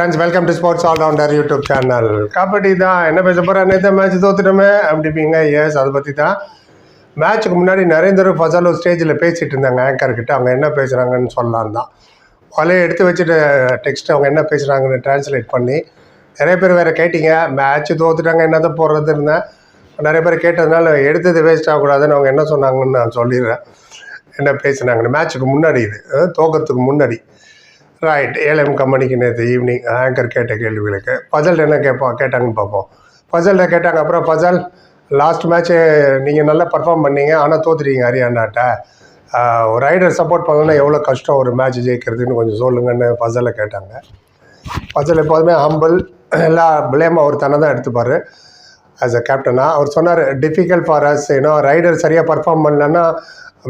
Friends welcome to sports allrounder YouTube channel kabaddi தான். என்ன பேச போகிறேன் நேற்று மேட்ச் தோத்துட்டோமே. அப்படிப்பீங்க எஸ் அதை பற்றி தான். மேட்ச்சுக்கு முன்னாடி நரேந்தர் ஃபசாலோ ஸ்டேஜில் பேசிகிட்டு இருந்தாங்க. ஆங்கர்கிட்ட அவங்க என்ன பேசுகிறாங்கன்னு சொல்லலாம் தான். வலையை எடுத்து வச்சுட்டு டெக்ஸ்ட் அவங்க என்ன பேசுகிறாங்கன்னு ட்ரான்ஸ்லேட் பண்ணி நிறைய பேர் வேறு கேட்டீங்க. மேட்ச் தோத்துட்டாங்க. என்னதான் போடுறது இருந்தேன் நிறைய பேர் கேட்டதுனால எடுத்தது வேஸ்ட் ஆகக்கூடாதுன்னு அவங்க என்ன சொன்னாங்கன்னு நான் சொல்லிடுறேன். என்ன பேசுனாங்கன்னு. மேட்ச்சுக்கு முன்னாடி இது. அஹ் முன்னாடி. ரைட் ஏஎல்எம் கம்பெனிக்கு நேற்று ஈவினிங் ஆங்கர் கேட்ட கேள்விகளுக்கு. ஃபசல் என்ன கேட்போம் கேட்டாங்கன்னு பார்ப்போம். ஃபசல்கிட்ட கேட்டாங்க? அப்புறம் பசல் லாஸ்ட் மேட்ச்சு நீங்கள் நல்லா பர்ஃபார்ம் பண்ணீங்க. ஆனால் தோத்துட்டீங்க ஹரியானாட்ட. ஒரு ரைடர் சப்போர்ட் பண்ணணும்னா எவ்வளோ கஷ்டம் ஒரு மேட்ச் ஜெயிக்கிறதுன்னு கொஞ்சம் சொல்லுங்கன்னு ஃபசலை கேட்டாங்க. ஃபசல் எப்போதுமே ஹம்பிள் எல்லா பிளேம் அவர் தன்னை தான் எடுத்துப்பார். ஆஸ் அ கேப்டனாக அவர் சொன்னார் டிஃபிகல்ட் ஃபார் அஸ் ஏன்னா ரைடர் சரியாக பர்ஃபார்ம் பண்ணலன்னா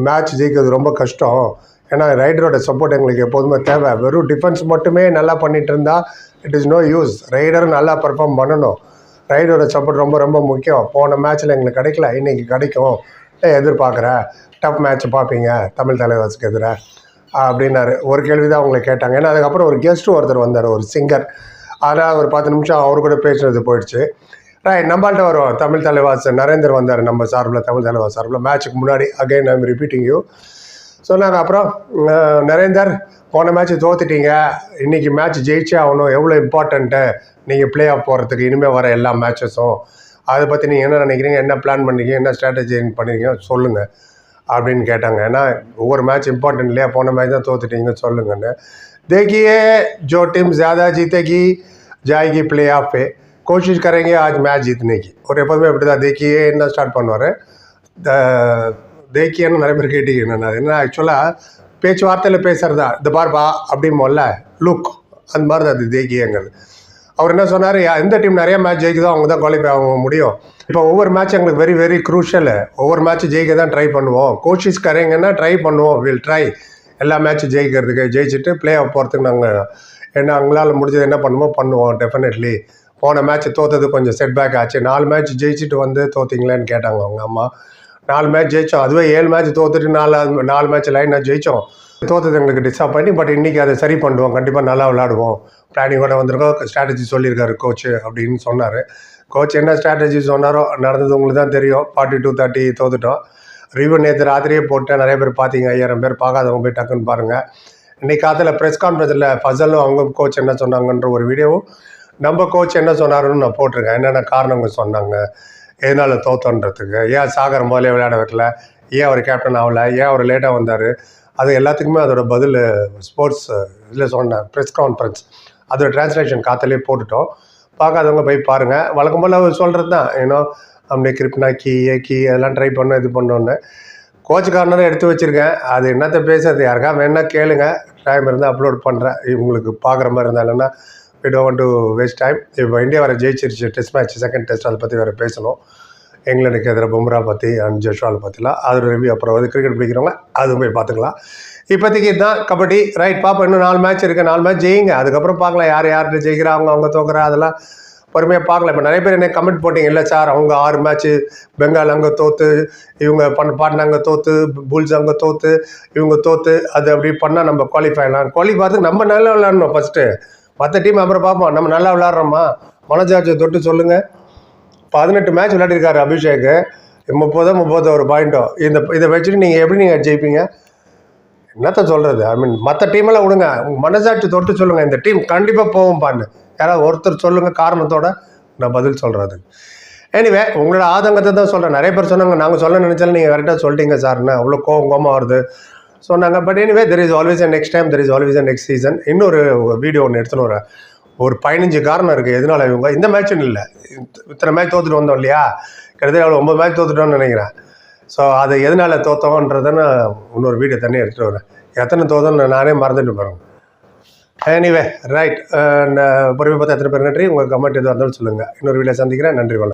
மேட்ச் ஜெயிக்கிறது ரொம்ப கஷ்டம். ஏன்னா ரைடரோட சப்போர்ட் எங்களுக்கு எப்போதுமே தேவை. வெறும் டிஃபென்ஸ் மட்டுமே நல்லா பண்ணிட்டு இருந்தா it is no use raider நல்லா பர்ஃபார்ம் பண்ணணும். ரைடரோட சப்போர்ட் ரொம்ப ரொம்ப முக்கியம். போன மேட்ச்சில் எங்களுக்கு கிடைக்கல. இன்றைக்கி கிடைக்கும். எதிர்பார்க்குறேன் டஃப் மேட்ச் பார்ப்பீங்க. தமிழ் தலைவாசுக்கு எதிராக அப்படின்னாரு. ஒரு கேள்வி தான் அவங்களை கேட்டாங்க. ஏன்னா அதுக்கப்புறம் ஒரு கெஸ்ட்டு ஒருத்தர் வந்தார் ஒரு சிங்கர் அதனால் ஒரு பத்து நிமிஷம் அவர் கூட பேசுனது போயிடுச்சு. ரைட் நம்மள்கிட்ட வரும் தமிழ் தலைவாஸ் நரேந்தர் வந்தார் நம்ம சார்பில் தமிழ் தலைவாஸ் சார்பில். மேட்ச்சுக்கு முன்னாடி அகைன் ஐம் ரிப்பீட்டிங் யூ சொன்னாங்க அப்புறம் அஹ், நரேந்தர் போன மேட்ச் தோத்துட்டீங்க இன்னைக்கு மேட்ச் ஜெயிச்சே ஆகணும் எவ்வளோ இம்பார்ட்டண்ட்டு நீங்கள் ப்ளே ஆஃப் போகிறதுக்கு இனிமேல் வர எல்லா மேட்சஸும் அதை பற்றி நீங்கள் என்ன நினைக்கிறீங்க என்ன பிளான் பண்ணீங்க என்ன ஸ்ட்ராட்டஜி பண்ணீங்க சொல்லுங்கள் அப்படின்னு கேட்டாங்க ஏன்னா ஒவ்வொரு மேட்ச் இம்பார்ட்டன்ட் இல்லையா போன மேட்ச் தான் தோத்துட்டீங்க சொல்லுங்கன்னு देखिए जो टीम ज़्यादा जीतेगी जाएगी प्ले ऑफ पे कोशिश करेंगे आज मैच जीतने की और எப்போதுமே அப்படி தான் தேக்கியே என்ன ஸ்டார்ட் பண்ணுவார் தேக்கியன்னு நிறைய பேர் கேட்டீங்க நான் என்ன ஆக்சுவலாக பேச்சுவார்த்தையில் பேசுகிறதா இந்த பார்ப்பா அப்படிம்போல்ல லுக் அந்த மாதிரி தான் அது தேக்கியங்கிறது. அவர் என்ன சொன்னார்? எந்த டீம் நிறைய மேட்ச் ஜெயிக்குதோ அவங்க தான் குவாலிஃபை ஆக முடியும். இப்போ ஒவ்வொரு மேட்ச் எங்களுக்கு வெரி வெரி க்ரூஷியல் ஒவ்வொரு மேட்ச் ஜெயிக்க தான் ட்ரை பண்ணுவோம். கோச்சிஸ் கரைங்கன்னா ட்ரை பண்ணுவோம். வில் ட்ரை எல்லா மேட்சும் ஜெயிக்கிறதுக்கு ஜெயிச்சுட்டு பிளே ஆஃப் போகிறதுக்கு நாங்கள் என்ன அவங்களால முடிஞ்சது என்ன பண்ணுமோ பண்ணுவோம் டெஃபினெட்லி போன மேட்ச் தோத்தது கொஞ்சம் செட் பேக் ஆச்சு. நாலு மேட்ச் ஜெயிச்சுட்டு வந்து தோத்திங்களேன்னு கேட்டாங்க அவங்க அம்மா. நாலு மேட்ச் ஜெயித்தோம் அதுவே ஏழு மேட்ச் தோத்துட்டு நாலு நாலு மேட்ச் லைனாக ஜெயித்தோம் தோத்தது எங்களுக்கு டிசப்பாயிண்ட் பட் இன்றைக்கி அதை சரி பண்ணுவோம். கண்டிப்பாக நல்லா விளாடுவோம் பிளானிங்கோட வந்திருக்கோம். ஸ்ட்ராட்டஜி சொல்லியிருக்காரு கோச்சு அப்படின்னு சொன்னார். கோச் என்ன ஸ்ட்ராட்டஜி சொன்னாரோ நடந்தது உங்களுக்கு தான் தெரியும். ஃபார்ட்டி டூ தேர்ட்டி தோத்துட்டோம். ரிவ்யூ நேற்று ராத்திரியே போட்டேன். நிறைய பேர் பார்த்தீங்க. ஐயாயிரம் பேர் பார்க்காதவங்க போய் டக்குன்னு பாருங்கள் இன்னைக்கு காலையில் ப்ரெஸ் கான்ஃபரன்ஸில் ஃபசலும் அவங்க கோச் என்ன சொன்னாங்கன்ற ஒரு வீடியோவும் நம்ம கோச் என்ன சொன்னாருன்னு நான் போட்டிருக்கேன். என்னென்ன காரணங்கள் சொன்னாங்க? எதனால் தோத்தோன்றதுக்கு. ஏன் சாகர் முதலே விளையாட வைக்கல? ஏன் அவர் கேப்டன் ஆகல? ஏன் அவர் லேட்டாக வந்தார்? அது எல்லாத்துக்குமே அதோட பதில் ஸ்போர்ட்ஸ் இதில் சொன்ன ப்ரெஸ் கான்ஃபரன்ஸ் அதோட டிரான்ஸ்லேஷன் காத்திலே போட்டுட்டோம். பார்க்காதவங்க போய் பாருங்கள் வழக்கம் போல் அவர் சொல்கிறது தான் ஏன்னோ அப்படியே கிரிப்னா கீ ஏ கீ அதெல்லாம் ட்ரை பண்ணோம் இது பண்ணோன்னு கோச் கார்னரை எடுத்து வச்சுருக்கேன். அது என்னத்த பேசுறது? யாருக்கா வேணா கேளுங்க. டைம் இருந்தால் அப்லோட் பண்ணுறேன் இவங்களுக்கு பார்க்குற மாதிரி இருந்தால் இல்லைன்னா we don't do waste time இப்போ இந்தியா வர ஜெயிச்சிருச்சு டெஸ்ட் மேட்ச் செகண்ட் டெஸ்ட் அதை பற்றி வேறு பேசணும். இங்கிலாந்துக்கு எதிராக பும்ரா பற்றி அண்ட் ஜெஷ்வால் பற்றிலாம் அது ரிவ்யூ அப்புறம் வந்து கிரிக்கெட் பிடிக்கிறவங்க அதுவும் போய் பார்த்துக்கலாம். இப்போதைக்கு தான் கபடி. ரைட் பாப்பா இன்னும் நாலு மேட்ச் இருக்குது நாலு மேட்ச் ஜெயிங்க. அதுக்கப்புறம் பார்க்கலாம் யார் யார்கிட்ட ஜெயிக்கிறா அவங்க அவங்க தோக்குறா அதெல்லாம் பொறுமையாக பார்க்கலாம். இப்போ நிறைய பேர் என்ன கமெண்ட் போட்டிங்க இல்லை சார்? அவங்க ஆறு மேட்ச்சு பெங்கால் அங்கே தோற்று இவங்க பண்ண பாட்னா அங்கே தோற்று புல்ஸ் அங்கே தோற்று இவங்க தோற்று அது அப்படி பண்ணால் நம்ம குவாலிஃபை ஆகலாம். குவாலிஃபை நம்ம நல்லா விளாடணும் ஃபஸ்ட்டு மற்ற டீம் அப்புறம் பார்ப்போம். நம்ம நல்லா விளாட்றோமா மனசாட்சியை தொட்டு சொல்லுங்கள் பதினெட்டு மேட்ச் விளையாடிருக்காரு அபிஷேக் முப்பதோ முப்பதோ ஒரு பாயிண்ட்டோ இந்த இதை வச்சுட்டு நீங்கள் எப்படி நீங்கள் ஜெயிப்பீங்க? என்னத்த சொல்கிறது ஐ மீன் மற்ற டீமெல்லாம் விடுங்க. உங்கள் மனசாட்சி தொட்டு சொல்லுங்கள் இந்த டீம் கண்டிப்பாக போகும் பான்னு யாராவது ஒருத்தர் சொல்லுங்கள் காரணத்தோட நான் பதில் சொல்கிறது எனிவே உங்களோட ஆதங்கத்தை தான் சொல்கிறேன் நிறைய பேர் சொன்னாங்க நாங்கள் சொல்ல நினச்சாலும் நீங்கள் கரெக்டாக சொல்லிட்டீங்க சார்னு அவ்வளோ கோவம் கோமா வருது. சொன்னாங்க but anyway there is always a next time there is always a next season இன்னொரு வீடியோ ஒன்று எடுத்துன்னு ஒரு ஒரு பதினஞ்சு காரணம் இருக்குது எதனால இவங்க? இந்த மேட்ச்னு இல்லை. இத்தனை மேட்ச் தோத்துட்டு வந்தோம் இல்லையா? கிட்டத்தட்ட அவ்வளோ ஒம்பது மேட்ச் தோத்துட்டோம்னு நினைக்கிறேன். ஸோ அதை எதனால தோத்தோன்றதை நான் இன்னொரு வீடியோ தண்ணி எடுத்துகிட்டு வரேன். எத்தனை தோத்தோன்னு நானே மறந்துட்டு பாருங்க எனிவே ரைட் பொறுமை பார்த்து எத்தனை பேர் நன்றி. உங்கள் கமெண்ட் எதுவாக இருந்தாலும் சொல்லுங்கள் இன்னொரு வீடியோ சந்திக்கிறேன். நன்றி வணக்கம்.